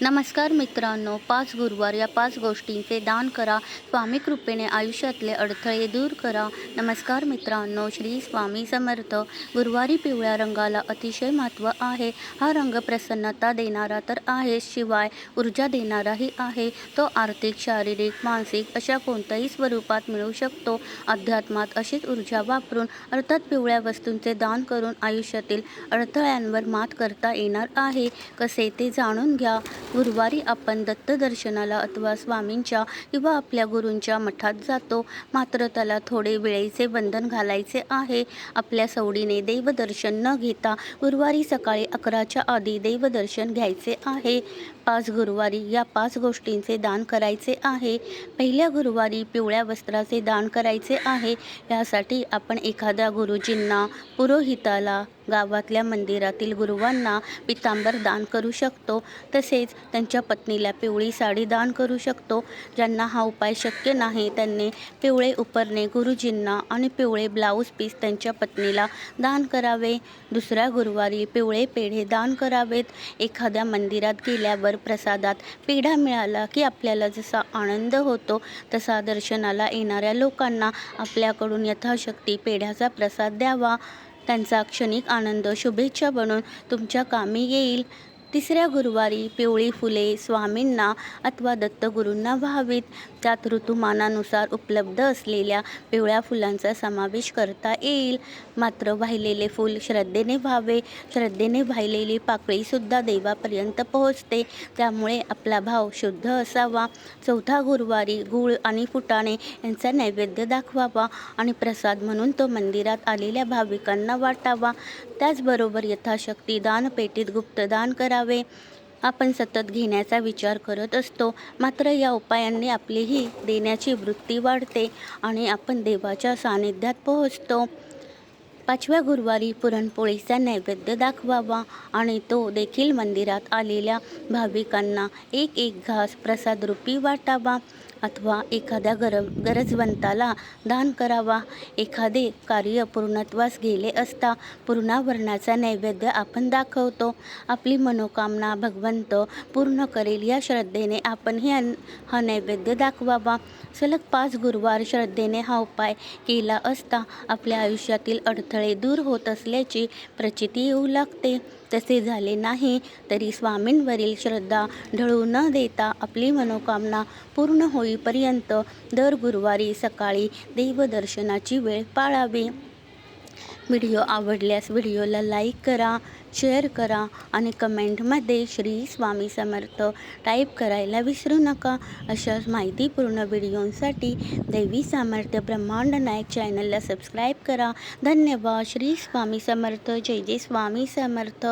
नमस्कार मित्रांनो पाच गुरुवार या पाच गोष्टींचे दान करा. स्वामी कृपेने आयुष्यातले अडथळे दूर करा. नमस्कार मित्रांनो श्री स्वामी समर्थ. गुरुवारी पिवळ्या रंगाला अतिशय महत्त्व आहे. हा रंग प्रसन्नता देणारा तर आहे शिवाय ऊर्जा देणाराही आहे. तो आर्थिक शारीरिक मानसिक अशा कोणत्याही स्वरूपात मिळू शकतो. अध्यात्मात अशीच ऊर्जा वापरून अर्थात पिवळ्या वस्तूंचे दान करून आयुष्यातील अडथळ्यांवर मात करता येणार आहे. कसे ते जाणून घ्या. गुरुवारी आपण दत्तदर्शनाला अथवा स्वामींच्या किंवा आपल्या गुरूंच्या मठात जातो. मात्र त्याला थोडे वेळेचे बंधन घालायचे आहे. आपल्या सवडीने देवदर्शन न घेता गुरुवारी सकाळी अकराच्या आधी देवदर्शन घ्यायचे आहे. पाच गुरुवारी या पाच गोष्टींचे दान करायचे आहे. पहिल्या गुरुवारी पिवळ्या वस्त्राचे दान करायचे आहे. यासाठी आपण एखाद्या गुरुजींना पुरोहिताला गावातल्या मंदिरातील गुरुवांना पितांबर दान करू शकतो. तसेच त्यांच्या पत्नीला पिवळी साडी दान करू शकतो ज्यांना हा उपाय शक्य नाही. त्यांनी पिवळे उपरणे गुरुजींना आणि पिवळे ब्लाऊज पीस त्यांच्या पत्नीला दान करावे. दुसऱ्या गुरुवारी पिवळे पेढे दान करावेत. एखाद्या मंदिरात गेल्यावर प्रसादात पेढा मिळाला की आपल्याला जसा आनंद होतो तसा दर्शनाला येणाऱ्या लोकांना आपल्याकडून यथाशक्ती पेढ्याचा प्रसाद द्यावा. त्यांचा क्षणिक आनंद शुभेच्छा बनून तुमच्या कामी येईल. तिसऱ्या गुरुवारी पिवळी फुले स्वामींना अथवा दत्तगुरूंना व्हावीत. त्यात ऋतुमानानुसार उपलब्ध असलेल्या पिवळ्या फुलांचा समावेश करता येईल. मात्र वाहिलेले फूल श्रद्धेने व्हावे. श्रद्धेने वाहिलेली पाकळीसुद्धा देवापर्यंत पोहोचते. त्यामुळे आपला भाव शुद्ध असावा. चौथा गुरुवारी गूळ आणि फुटाणे यांचा नैवेद्य दाखवावा आणि प्रसाद म्हणून तो मंदिरात आलेल्या भाविकांना वाटावा. त्याचबरोबर यथाशक्ती दानपेटीत गुप्तदान करावे. आपण सतत घेण्याचा विचार करत असतो. मात्र या उपायांनी आपलीही देण्याची वृत्ती वाढते आणि आपण देवाच्या सानिध्यात पोहोचतो. पाचव्या गुरुवारी पुरणपोळीचा नैवेद्य दाखवावा आणि तो देखील मंदिरात आलेल्या भाविकांना एक एक घास प्रसादरूपी वाटावा. अथवा एखाद्या गर गरजवंताला दान करावा. एखादे कार्य पूर्णत्वास गेले असता पूर्णावरणाचा नैवेद्य आपण दाखवतो. आपली मनोकामना भगवंत पूर्ण करेल या श्रद्धेने आपण हे अन हा नैवेद्य दाखवावा. सलग पाच गुरुवार श्रद्धेने हा उपाय केला असता आपल्या आयुष्यातील अडथळे दूर होत असल्याची प्रचिती येऊ लागते. तसे झाले नाही तरी स्वामींवरील श्रद्धा ढळू न देता आपली मनोकामना पूर्ण होईपर्यंत दर गुरुवारी सकाळी देवदर्शनाची वेळ पाळावी. व्हिडिओ आवडल्यास व्हिडिओला लाईक करा शेअर करा आणि कमेंटमध्ये श्री स्वामी समर्थ टाईप करायला विसरू नका. अशाच माहितीपूर्ण व्हिडिओंसाठी देवी सामर्थ्य ब्रह्मांड नायक चॅनलला सबस्क्राईब करा. धन्यवाद. श्री स्वामी समर्थ. जय जय स्वामी समर्थ.